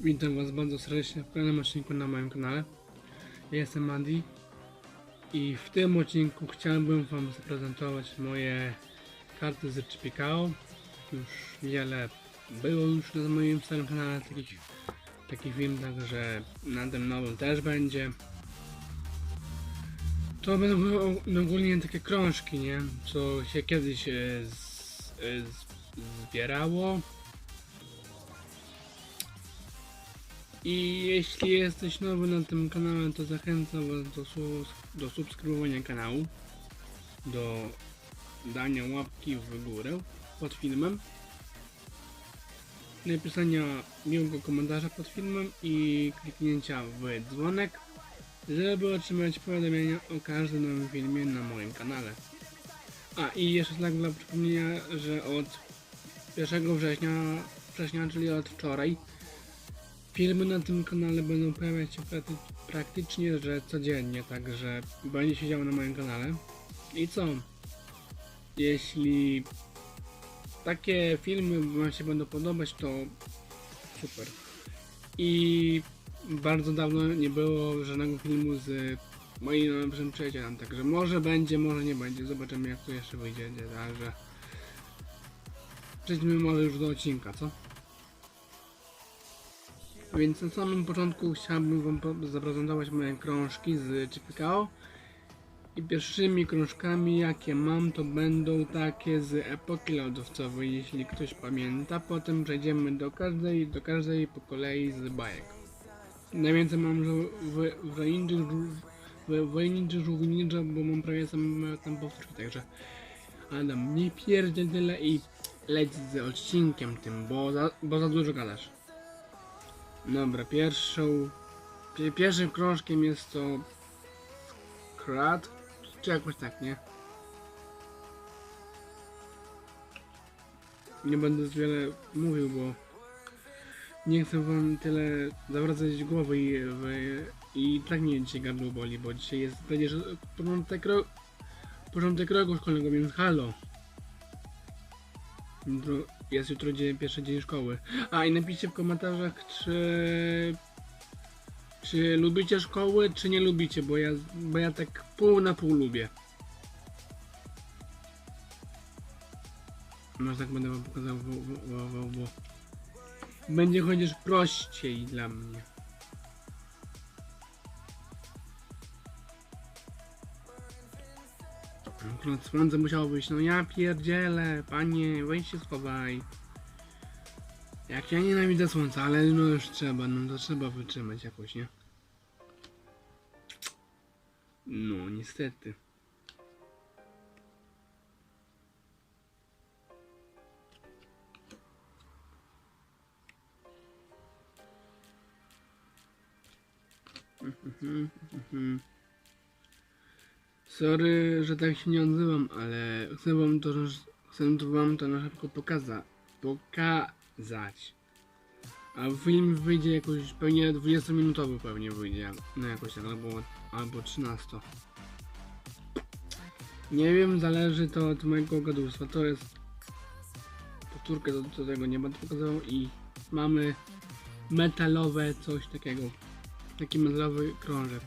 Witam Was bardzo serdecznie w kolejnym odcinku na moim kanale. Ja jestem Andy i w tym odcinku chciałbym Wam zaprezentować moje karty z Chipikao. Już wiele było już na moim starym kanale takich, takich film, także na tym nowym też będzie. To będą ogólnie takie krążki, nie? Co się kiedyś e, z, e, z, zbierało. I jeśli jesteś nowy na tym kanale, to zachęcam Was do, do subskrybowania kanału, do dania łapki w górę pod filmem, napisania miłego komentarza pod filmem i kliknięcia w dzwonek, żeby otrzymać powiadomienia o każdym nowym filmie na moim kanale. A i jeszcze tak dla przypomnienia, że od 1 września, września czyli od wczoraj, Filmy na tym kanale będą pojawiać się prakty- praktycznie, że codziennie, także będzie się działo na moim kanale. I co? Jeśli takie filmy Wam się będą podobać, to super. I bardzo dawno nie było żadnego filmu z moim najlepszym przyjacielem, także może będzie, może nie będzie. Zobaczymy jak to jeszcze wyjdzie, także przejdźmy może już do odcinka, co? Więc na samym początku chciałbym Wam zaprezentować moje krążki z Chipikao. I pierwszymi krążkami jakie mam to będą takie z epoki lodowcowej, jeśli ktoś pamięta. Potem przejdziemy do każdej, do każdej po kolei z bajek. Najwięcej mam w, w Żółw bo mam prawie same tam powtórki, także Adam, nie pierdziel tyle i leć z odcinkiem tym, bo za, bo za dużo gadasz. Dobra, pierwszą. pi- Pierwszym krążkiem jest to. Krat. Czy jakoś tak, nie? Nie będę z wiele mówił, bo nie chcę wam tyle zawracać głowy i, i tak mnie dzisiaj gardło boli, bo dzisiaj jest będzie początek, ro, początek roku szkolnego, więc halo. Jutro, jest jutro dzień, pierwszy dzień szkoły. A i napiszcie w komentarzach, czy czy lubicie szkoły, czy nie lubicie, bo ja, bo ja tak pół na pół lubię. Może tak będę wam pokazał, bo, bo, bo, bo, będzie chociaż prościej dla mnie. Akurat słońce musiało być, no ja pierdzielę, panie, weź się schowaj. Jak ja nienawidzę słońca, ale no już trzeba, no to trzeba wytrzymać jakoś, nie? No, niestety. Mhm, mhm. Sorry, że tak się nie odzywam, ale chcę wam to, chcę to wam to na szybko pokaza pokazać. A film wyjdzie jakoś pewnie 20 minutowy pewnie wyjdzie. No jakoś tak, albo, albo 13. Nie wiem, zależy to od mojego gadulstwa. To jest powtórkę do, do tego nie będę pokazywał i mamy metalowe coś takiego. Taki metalowy krążek.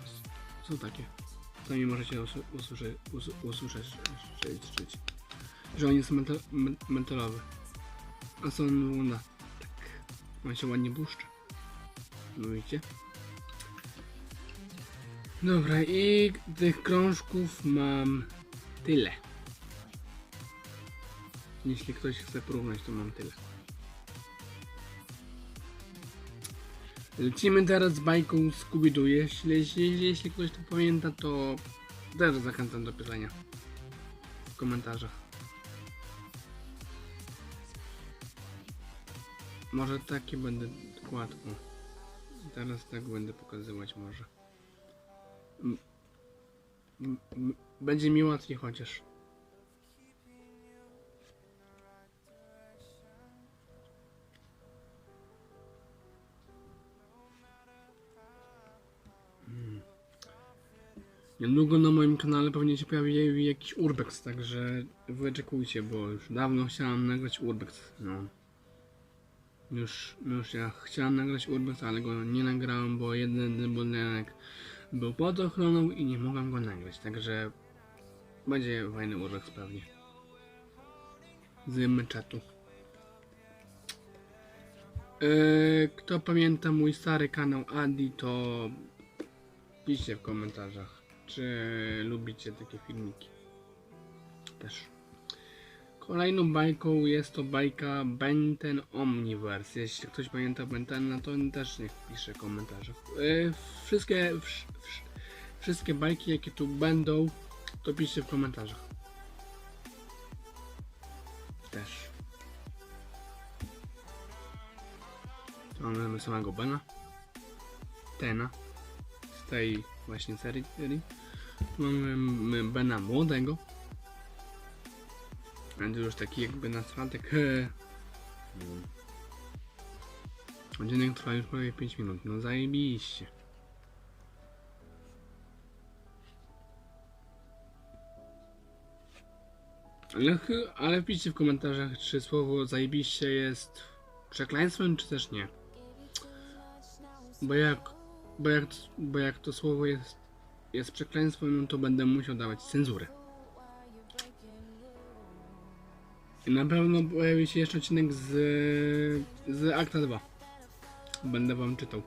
Są takie. Sami możecie usu- usłyszeć, usłyszeć, usłyszeć, że on jest metal, me- metalowy. A co on wygląda? Tak. On się ładnie błyszczy. No widzicie? Dobra, i tych krążków mam tyle. Jeśli ktoś chce porównać, to mam tyle. Lecimy teraz z bajką Scooby-Doo. Jeśli, jeśli, jeśli ktoś to pamięta, to też zachęcam do pisania w komentarzach. Może taki będę kładką. Teraz tak będę pokazywać może. Będzie mi łatwiej chociaż. Mm. Niedługo na moim kanale pewnie się pojawi jakiś urbex, także wyczekujcie, bo już dawno chciałam nagrać urbex. No. Już, już ja chciałem nagrać Urbex, ale go nie nagrałem, bo jeden budynek był pod ochroną i nie mogłem go nagrać, także będzie fajny Urbex pewnie. Z meczatu. Yy, kto pamięta mój stary kanał Adi, to piszcie w komentarzach, czy lubicie takie filmiki. Też. Kolejną bajką jest to bajka Benten Omniverse. Jeśli ktoś pamięta Bentena, to też niech pisze w komentarzach. Yy, wszystkie, wsz, wsz, wszystkie bajki, jakie tu będą, to piszcie w komentarzach. Też. Mamy samego Bena. Tena. Tej właśnie serii. Tu mamy Bena młodego. Będzie już taki jakby nastolatek. Odcinek trwa już prawie 5 minut. No zajebiście. Ale, ale piszcie w komentarzach, czy słowo zajebiście jest przekleństwem, czy też nie. Bo jak, bo jak, bo jak to słowo jest, jest przekleństwem, no to będę musiał dawać cenzurę. I na pewno pojawi się jeszcze odcinek z, z Akta 2. Będę wam czytał.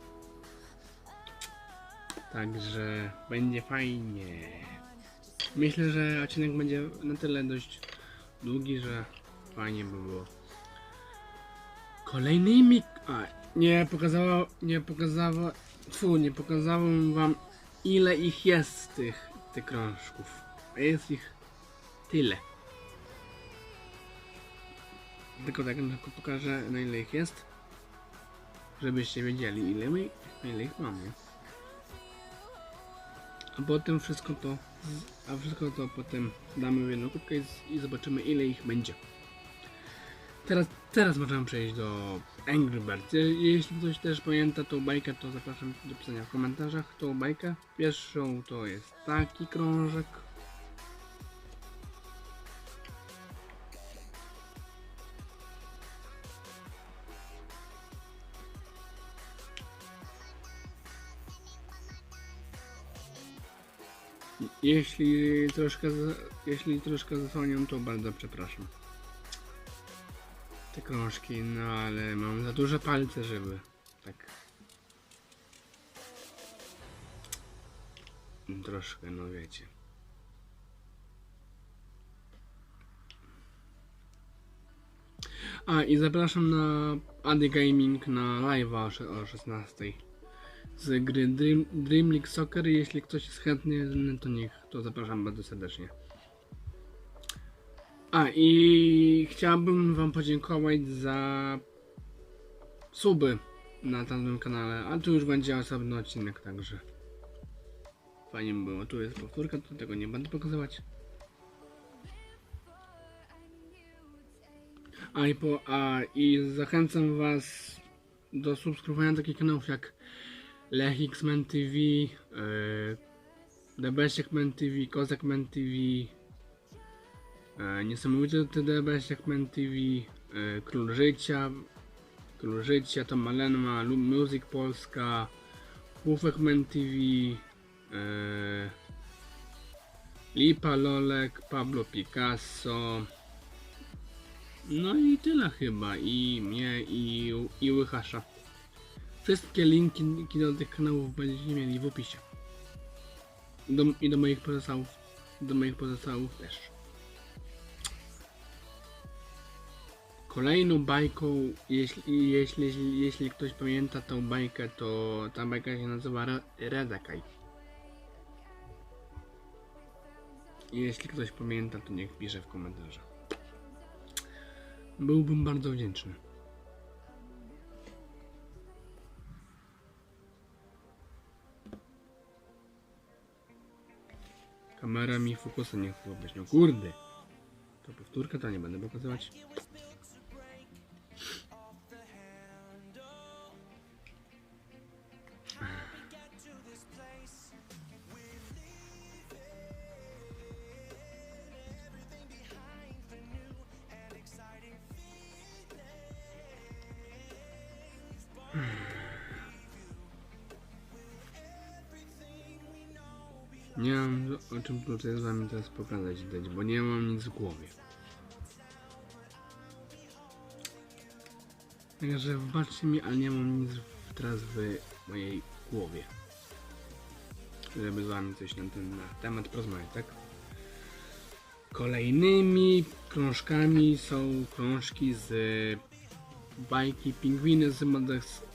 Także będzie fajnie. Myślę, że odcinek będzie na tyle dość długi, że fajnie by było. Kolejnymi... A, nie pokazało... Nie pokazało... Fu, nie pokazałem wam ile ich jest tych, tych krążków. A jest ich tyle. Tylko tak tylko pokażę na ile ich jest. Żebyście wiedzieli ile my, ile ich mamy. A potem wszystko to, a wszystko to potem damy w jedną kubkę i, i zobaczymy ile ich będzie. Teraz, teraz możemy przejść do Angry Birds. Je- Jeśli ktoś też pamięta tą bajkę, to zapraszam do pisania w komentarzach tą bajkę. Pierwszą to jest taki krążek. Jeśli troszkę, jeśli troszkę zasłaniam, to bardzo przepraszam. Te krążki, no ale mam za duże palce, żeby tak. Troszkę, no wiecie. A i zapraszam na Ady Gaming na live'a o 16 z gry Dream, Dream League Soccer. Jeśli ktoś jest chętny, to niech to zapraszam bardzo serdecznie. A i chciałbym Wam podziękować za suby na tamtym kanale, a tu już będzie osobny odcinek, także fajnie by było. Tu jest powtórka, to tego nie będę pokazywać. A i, po, a i zachęcam Was do subskrybowania takich kanałów jak Lech X-Men TV, yy, TV, TV, yy, Niesamowity Debesiekman TV, yy, Król Życia, Król Życia, Tom Malenma, Music Polska, Bufekman TV, yy, Lipa Lolek, Pablo Picasso, no i tyle chyba, i mnie, i, i Łychasza. Wszystkie linki linki do tych kanałów będziecie mieli w opisie. Do, I do moich pozostałych. Do moich pozostałych też. Kolejną bajką, jeśli, jeśli, jeśli, jeśli ktoś pamięta tą bajkę, to ta bajka się nazywa. I Jeśli ktoś pamięta, to niech pisze w komentarzach. Byłbym bardzo wdzięczny. Kamera mi fokusa nie chce. No kurde. To powtórka, to nie będę pokazywać. Czym tutaj z wami teraz pokazać dać, bo nie mam nic w głowie. Także wybaczcie mi, ale nie mam nic teraz w mojej głowie. Żeby z wami coś na ten na temat porozmawiać, tak? Kolejnymi krążkami są krążki z bajki Pingwiny z,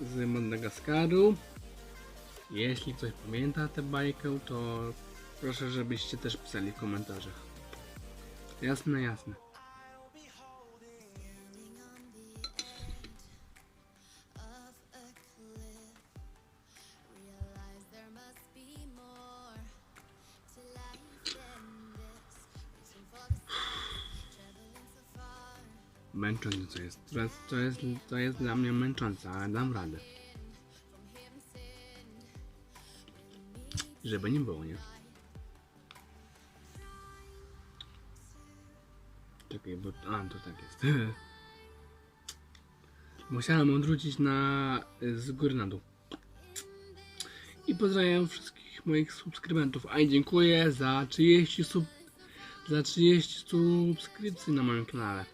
z Madagaskaru. Jeśli ktoś pamięta tę bajkę, to proszę, żebyście też pisali w komentarzach. Jasne, jasne. Męczące jest, to jest, to jest dla mnie męczące, ale dam radę. Żeby nie było, nie? Bo... A, to tak jest. Musiałem odwrócić na... z góry na dół. I pozdrawiam wszystkich moich subskrybentów. A i dziękuję za 30 sub... za 30 subskrypcji na moim kanale.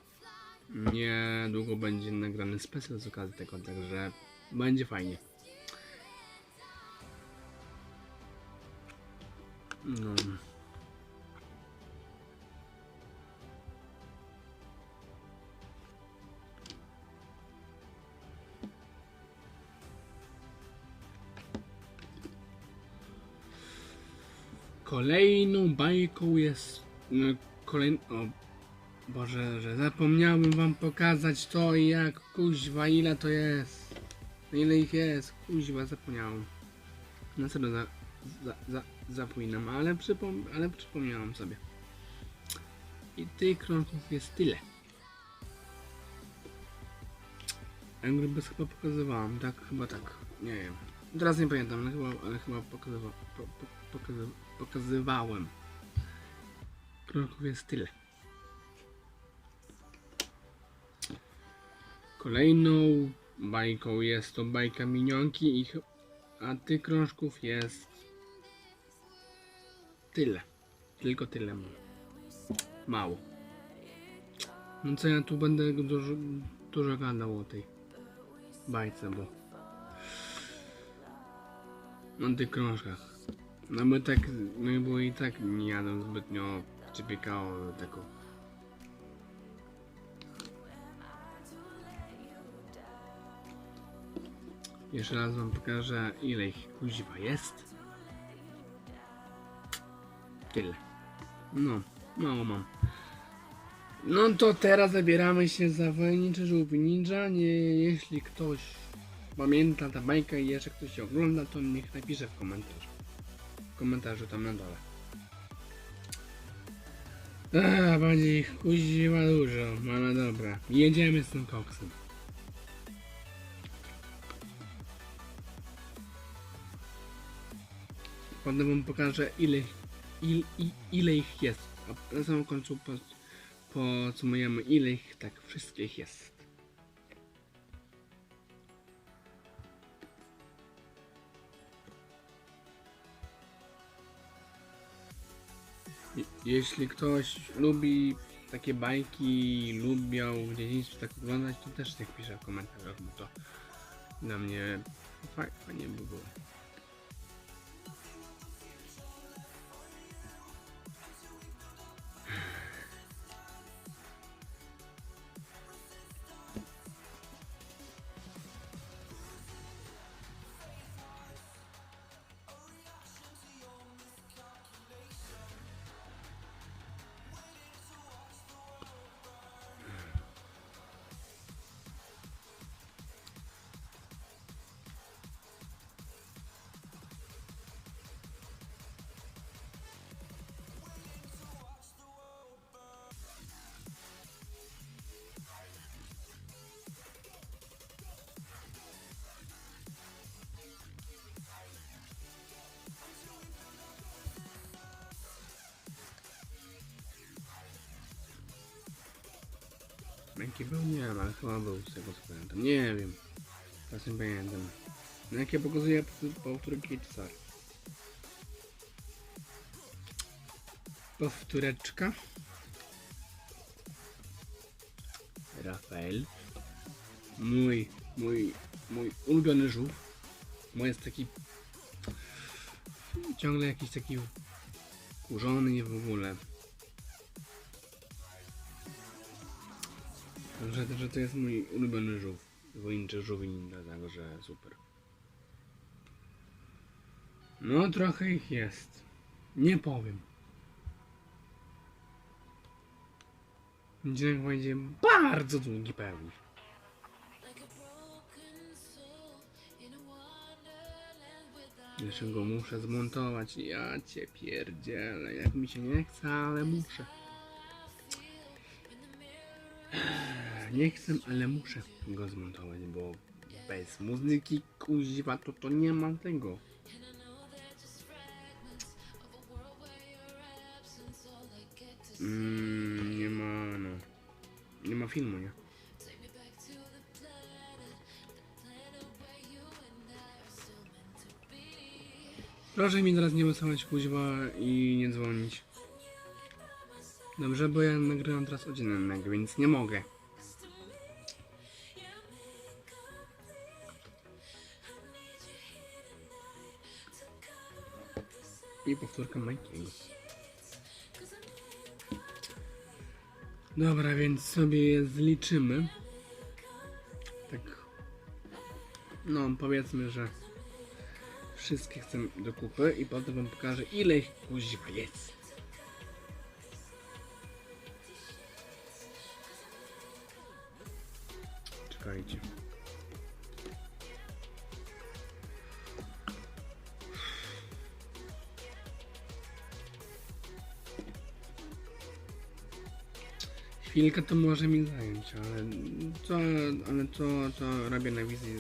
Niedługo będzie nagrany specjal z okazji tego, także będzie fajnie. No. Kolejną bajką jest no, kolej... O Boże, że zapomniałem wam pokazać to i jak kuźwa ile to jest. Ile ich jest, kuźwa zapomniałem. Na serio za, za, za, zapominam, ale, przypom ale przypomniałem sobie. I tych krążków jest tyle. Angry chyba pokazywałam, tak? Chyba tak. Nie wiem. Teraz nie pamiętam, ale chyba, ale chyba pokazywa, po, po, pokazy, pokazywałem. Krążków jest tyle. Kolejną bajką jest to bajka minionki, i, a tych krążków jest tyle. Tylko tyle. Mało. No co ja tu będę dużo, dużo gadał o tej bajce, bo o tych krążkach. No bo tak, no bo i tak nie jadę zbytnio przypiekało tego. Jeszcze raz wam pokażę ile ich kuźwa jest. Tyle. No, mało mam. No to teraz zabieramy się za Wojniczy Żółwi Ninja. Nie, jeśli ktoś pamięta tę bajkę i jeszcze ktoś się ogląda, to niech napisze w komentarzu. Komentarzu tam na dole. A, będzie ich kuźwa dużo, ale dobra. Jedziemy z tym koksem. Potem wam pokażę ile, il, i, ile ich jest. A na samym końcu po, podsumujemy ile ich tak wszystkich jest. Jeśli ktoś lubi takie bajki, lubiał w dzieciństwie tak oglądać, to też niech pisze w komentarzach, bo to dla mnie faj- fajnie by było. Jaki był? Nie wiem, ale chyba był z tego co pamiętam. Nie wiem. Teraz nie pamiętam. No jak ja pokazuję po- powtórki sorry. Powtóreczka. Rafael. Mój, mój, mój ulubiony żółw. Mój jest taki ciągle jakiś taki kurzony i w ogóle. Że, że to jest mój ulubiony żółw. Wończy żółwin, także super. No trochę ich jest. Nie powiem. Dźwięk będzie bardzo długi pewnie. Jeszcze go muszę zmontować. Ja cię pierdzielę. Jak mi się nie chce, ale muszę. Nie chcę, ale muszę go zmontować, bo bez muzyki kuziwa to to nie ma tego. Mm, nie ma no. Nie ma filmu, nie? Proszę mi teraz nie wysyłać kuźwa i nie dzwonić. Dobrze, bo ja nagrywam teraz oddzielnego, więc nie mogę. I powtórka Majkiego. Dobra, więc sobie je zliczymy. Tak. No, powiedzmy, że wszystkie chcę do kupy i potem wam pokażę ile ich kuźwa jest. Czekajcie. Chwilkę to może mi zająć, ale co, ale to, to robię na wizji.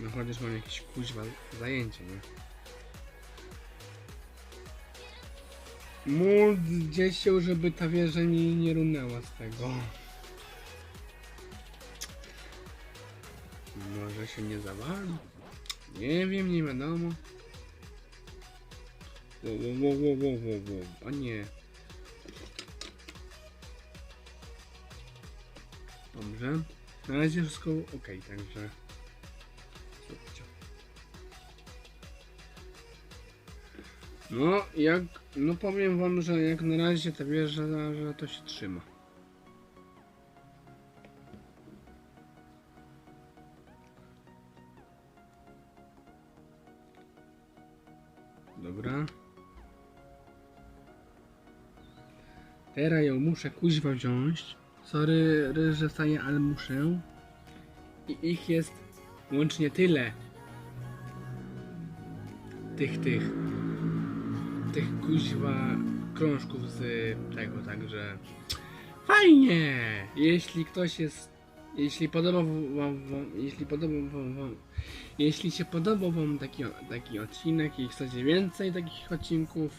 no chociaż mam jakieś kuźwa zajęcie, nie? Módlcie się, żeby ta wieża mi nie runęła z tego. Może się nie zawali? Nie wiem, nie wiadomo. Wo, wo, wo, wo, wo, wo, wo. A nie. Dobrze. Na razie wszystko ok, także. No, jak. No powiem wam, że jak na razie ta wieża, że to się trzyma. Dobra. Teraz ją muszę kuźwa wziąć. Sorry, ry, że staję, ale muszę. I ich jest łącznie tyle. Tych, tych. Tych kuźwa krążków z tego, także. Fajnie! Jeśli ktoś jest. Jeśli podobał wam, wam jeśli podobał wam, wam jeśli się podobał wam taki, taki odcinek i chcecie więcej takich odcinków,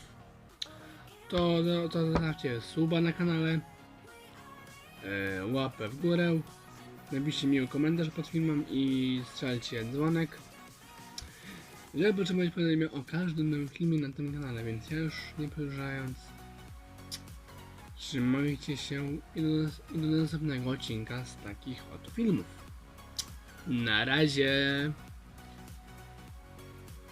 to, to, to zostawcie suba na kanale, łapę w górę, napiszcie miły komentarz pod filmem i strzelcie dzwonek, żeby otrzymać powiadomienia o każdym nowym filmie na tym kanale, więc ja już nie przedłużając, trzymajcie się i do, i do następnego odcinka z takich oto filmów. Na razie!